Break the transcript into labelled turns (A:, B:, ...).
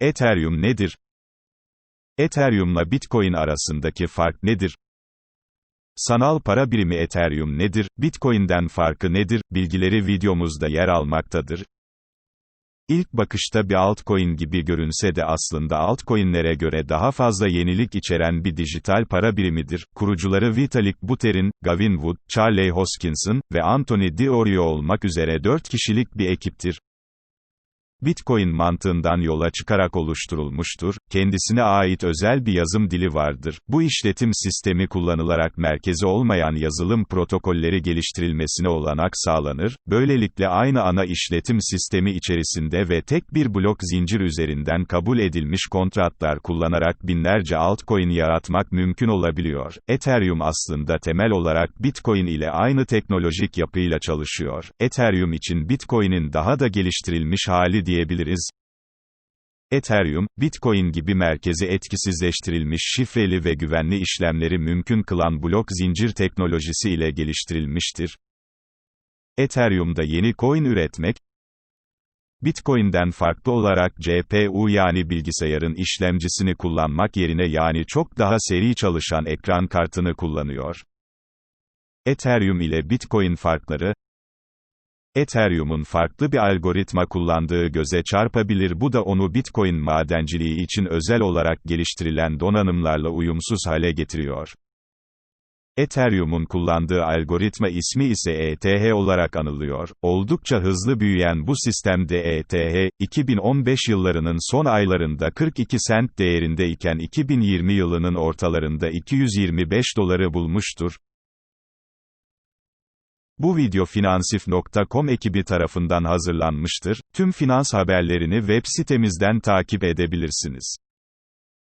A: Ethereum nedir? Ethereum'la Bitcoin arasındaki fark nedir? Sanal para birimi Ethereum nedir? Bitcoin'den farkı nedir? Bilgileri videomuzda yer almaktadır. İlk bakışta bir altcoin gibi görünse de aslında altcoin'lere göre daha fazla yenilik içeren bir dijital para birimidir. Kurucuları Vitalik Buterin, Gavin Wood, Charlie Hoskinson ve Anthony Diorio olmak üzere 4 kişilik bir ekiptir. Bitcoin mantığından yola çıkarak oluşturulmuştur, kendisine ait özel bir yazım dili vardır. Bu işletim sistemi kullanılarak merkezi olmayan yazılım protokolleri geliştirilmesine olanak sağlanır, böylelikle aynı ana işletim sistemi içerisinde ve tek bir blok zincir üzerinden kabul edilmiş kontratlar kullanarak binlerce altcoin yaratmak mümkün olabiliyor. Ethereum aslında temel olarak Bitcoin ile aynı teknolojik yapıyla çalışıyor. Ethereum için Bitcoin'in daha da geliştirilmiş hali diyebiliriz. Ethereum, Bitcoin gibi merkezi etkisizleştirilmiş şifreli ve güvenli işlemleri mümkün kılan blok zincir teknolojisi ile geliştirilmiştir. Ethereum'da yeni coin üretmek, Bitcoin'den farklı olarak GPU yani bilgisayarın işlemcisini kullanmak yerine yani çok daha seri çalışan ekran kartını kullanıyor. Ethereum ile Bitcoin farkları, Ethereum'un farklı bir algoritma kullandığı göze çarpabilir bu da onu Bitcoin madenciliği için özel olarak geliştirilen donanımlarla uyumsuz hale getiriyor. Ethereum'un kullandığı algoritma ismi ise ETH olarak anılıyor. Oldukça hızlı büyüyen bu sistemde ETH, 2015 yıllarının son aylarında 42 sent değerinde iken 2020 yılının ortalarında 225 doları bulmuştur. Bu video Finansif.com ekibi tarafından hazırlanmıştır. Tüm finans haberlerini web sitemizden takip edebilirsiniz.